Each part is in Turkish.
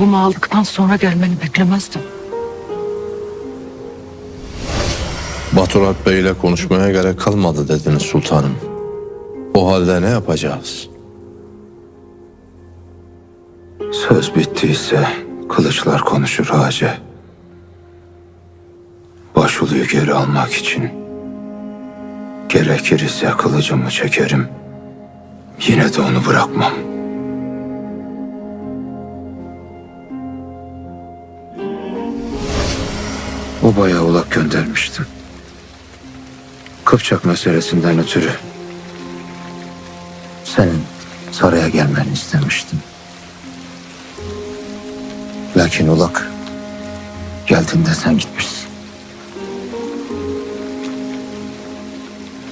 mektubumu aldıktan sonra gelmeni beklemezdim. Baturat Bey ile konuşmaya gerek kalmadı dediniz sultanım. O halde ne yapacağız? Söz bittiyse kılıçlar konuşur Hace. Başuluyu geri almak için gerekirse kılıcımı çekerim. Yine de onu bırakmam. Obaya ulak göndermiştim. Kıpçak meselesinden ötürü senin saraya gelmeni istemiştim. Lakin ulak geldiğinde sen gitmişsin.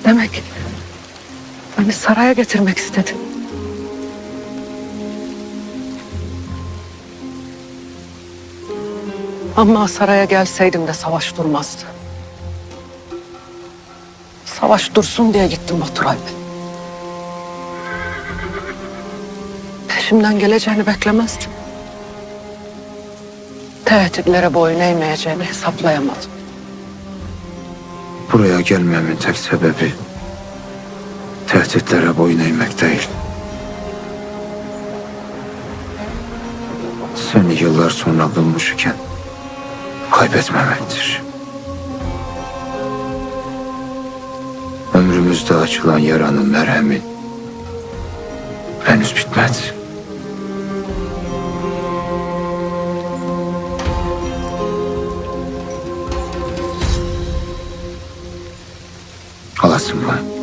Demek beni saraya getirmek istedin. Ama saraya gelseydim de savaş durmazdı. Savaş dursun diye gittim Baturay Bey. Peşimden geleceğini beklemezdim. Tehditlere boyun eğmeyeceğini hesaplayamadım. Buraya gelmemin tek sebebi tehditlere boyun eğmek değil. Seni yıllar sonra bulmuş iken kaybetmemektir. Ömrümüzde açılan yaranın merhemi henüz bitmedi. Alasın bunu.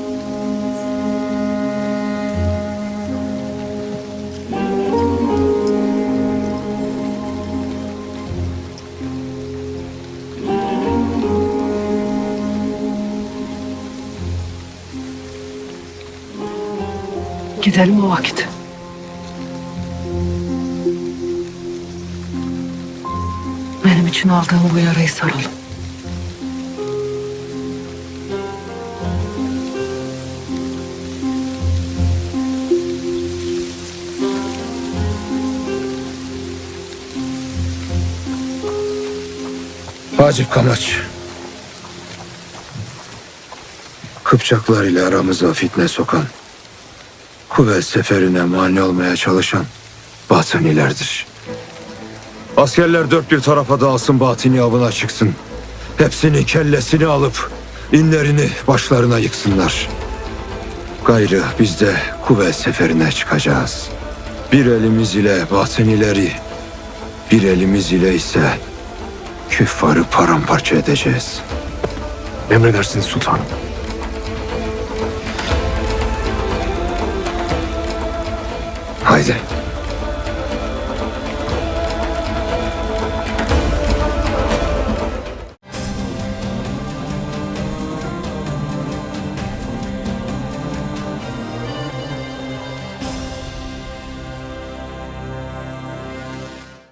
Gidelim o vakit. Benim için aldığım bu yarayı saralım. Hacip Kamaç. Kıpçaklar ile aramıza fitne sokan, kuvvet seferine mani olmaya çalışan batınilerdir. Askerler dört bir tarafa dağılsın batini avına çıksın. Hepsini kellesini alıp inlerini başlarına yıksınlar. Gayrı biz de kuvvet seferine çıkacağız. Bir elimiz ile batinileri, bir elimiz ile ise küffarı paramparça edeceğiz. Emredersiniz sultanım. あい。